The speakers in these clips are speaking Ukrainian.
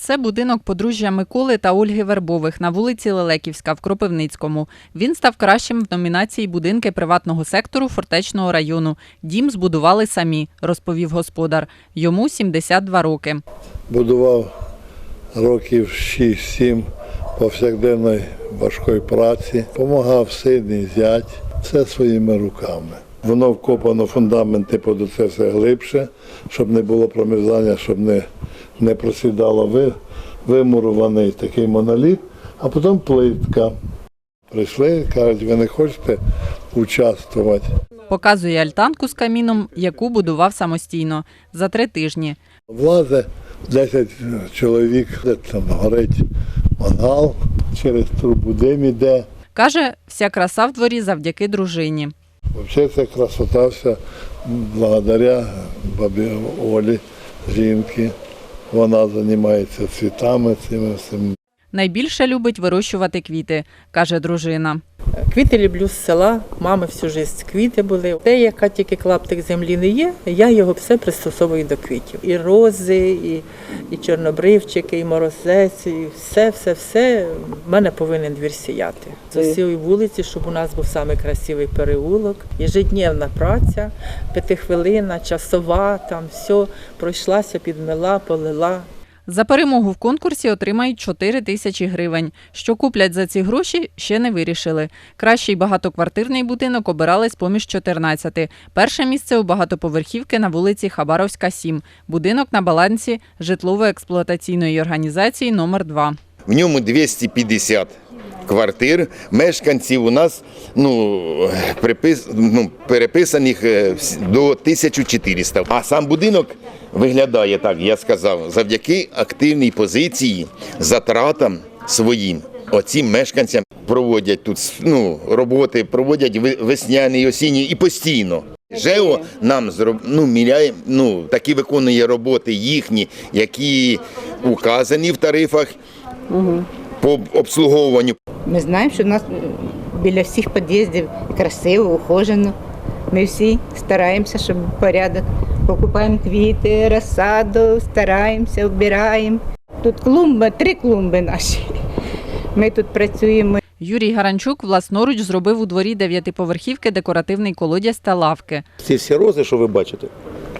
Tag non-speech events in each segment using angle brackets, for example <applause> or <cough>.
Це будинок подружжя Миколи та Ольги Вербових на вулиці Лелеківська в Кропивницькому. Він став кращим в номінації будинки приватного сектору Фортечного району. Дім збудували самі, розповів господар. Йому 72 роки. будував років 6-7 повсякденної важкої праці, помагав син зять, все своїми руками. Воно вкопано фундаменти под це все глибше, щоб не було промерзання, щоб не, не просідало ви, вимурований такий моноліт, а потім плитка. Прийшли, кажуть, ви не хочете участвувати. Показує альтанку з каміном, яку будував самостійно за три тижні. Влазе 10 чоловік, де там горить мангал, через трубу дим іде. Каже, вся краса в дворі завдяки дружині. Взагалі ця красота вся благодаря бабі Олі, жінки. Вона займається цвітами всім. Найбільше любить вирощувати квіти, каже дружина. Квіти люблю з села, мами всю життя квіти були. Де яка тільки клаптик землі не є, я його все пристосовую до квітів. І рози, і, і чорнобривчики, і морозець, і все, все, все. В мене повинен двір сіяти. З усієї вулиці, щоб у нас був самий красивий переулок. Ежедневна праця, п'ятихвилина, часова, там все пройшлася, підмила, полила. За перемогу в конкурсі отримають 4 тисячі гривень. Що куплять за ці гроші, ще не вирішили. Кращий багатоквартирний будинок обирали з поміж 14. Перше місце у багатоповерхівки на вулиці Хабаровська, 7. Будинок на балансі житлово-експлуатаційної організації номер 2 В ньому 250 квартир. Мешканців у нас ну, припис, ну, переписаних е, до 1400. А сам будинок виглядає так, я сказав, завдяки активній позиції, затратам своїм. Оці мешканцям проводять тут ну, роботи, проводять весняні, осінні і постійно. ЖЕО нам ну, міряє, ну, такі виконує роботи їхні, які указані в тарифах по обслуговуванню. Ми знаємо, що в нас е, біля всіх під'їздів красиво, ухожено. Ми всі стараємося, щоб порядок. Покупаємо квіти, розсаду, стараємося, обираємо. Тут клумби, три клумби наші. Ми тут працюємо. Юрій Гаранчук власноруч зробив у дворі дев'ятиповерхівки декоративний колодязь та лавки. Ці всі рози, що ви бачите,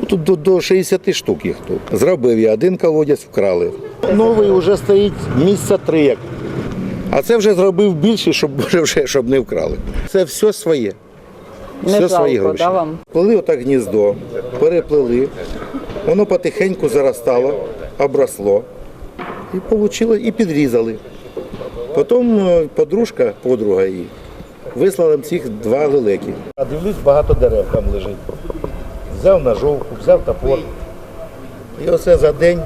тут до, до 60 штук їх тут. Зробив я один колодязь, вкрали. Новий вже стоїть місяця три як. А це вже зробив більше, щоб, <laughs> вже, щоб не вкрали. Це все своє. Все свої гроші. Плели отак гніздо, переплели, воно потихеньку заростало, обросло. І получило, і підрізали. Потім е, подружка, подруга її, вислала цих два лелеки. А дивлюсь, багато дерев там лежить. Взяв ножовку, взяв топор. І оце за день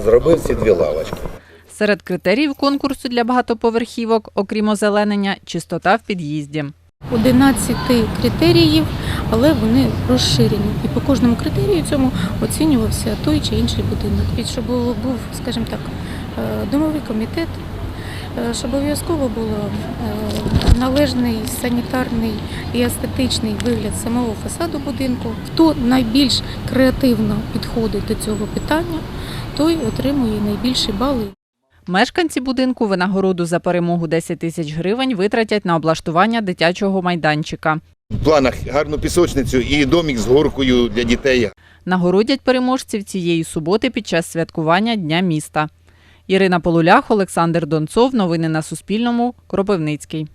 зробив ці дві лавочки. Серед критеріїв конкурсу для багатоповерхівок, окрім озеленення, чистота в під'їзді. 11 критеріїв, але вони розширені. І по кожному критерію цьому оцінювався той чи інший будинок. І щоб був, скажімо так, е, домовий комітет, щоб обов'язково було е, належний санітарний і естетичний вигляд самого фасаду будинку. Хто найбільш креативно підходить до цього питання, той отримує найбільші бали. Мешканці будинку винагороду за перемогу 10 тисяч гривень витратять на облаштування дитячого майданчика. В планах гарну пісочницю і домік з горкою для дітей. Нагородять переможців цієї суботи під час святкування Дня міста. Ірина Полулях, Олександр Донцов. Новини на Суспільному. Кропивницький.